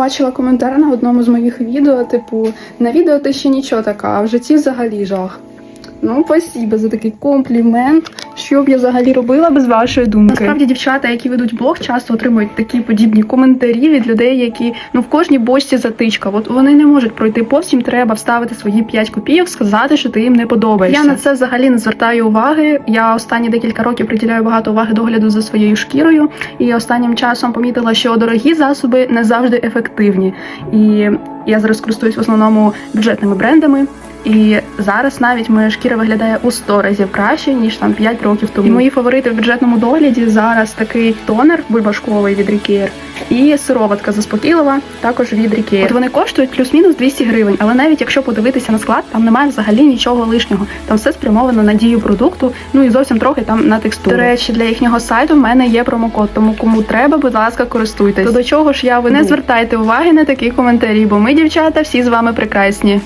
побачила коментар на одному з моїх відео, типу, на відео ти ще нічого така, а в житті взагалі жах. Ну, спасибо за такий комплімент. Що б я взагалі робила без вашої думки? Насправді, дівчата, які ведуть блог, часто отримують такі подібні коментарі від людей, які ну в кожній бочці затичка. От вони не можуть пройти повз, їм треба вставити свої 5 копійок, сказати, що ти їм не подобаєшся. Я на це взагалі не звертаю уваги. Я останні декілька років приділяю багато уваги догляду за своєю шкірою, і останнім часом помітила, що дорогі засоби не завжди ефективні. І я зараз користуюсь в основному бюджетними брендами. І зараз навіть моя шкіра виглядає у 100 разів краще ніж там 5 років тому. І мої фаворити в бюджетному догляді зараз такий тонер бульбашковий від Рікер і сироватка заспокійлива також від Рікер. От вони коштують плюс-мінус 200 гривень, але навіть якщо подивитися на склад, там немає взагалі нічого лишнього. Там все спрямовано на дію продукту, ну і зовсім трохи там на текстуру. До речі, для їхнього сайту в мене є промокод, тому кому треба, будь ласка, користуйтесь. То до чого ж я ви не звертайте уваги на такі коментарі, бо ми, дівчата, всі з вами прекрасні.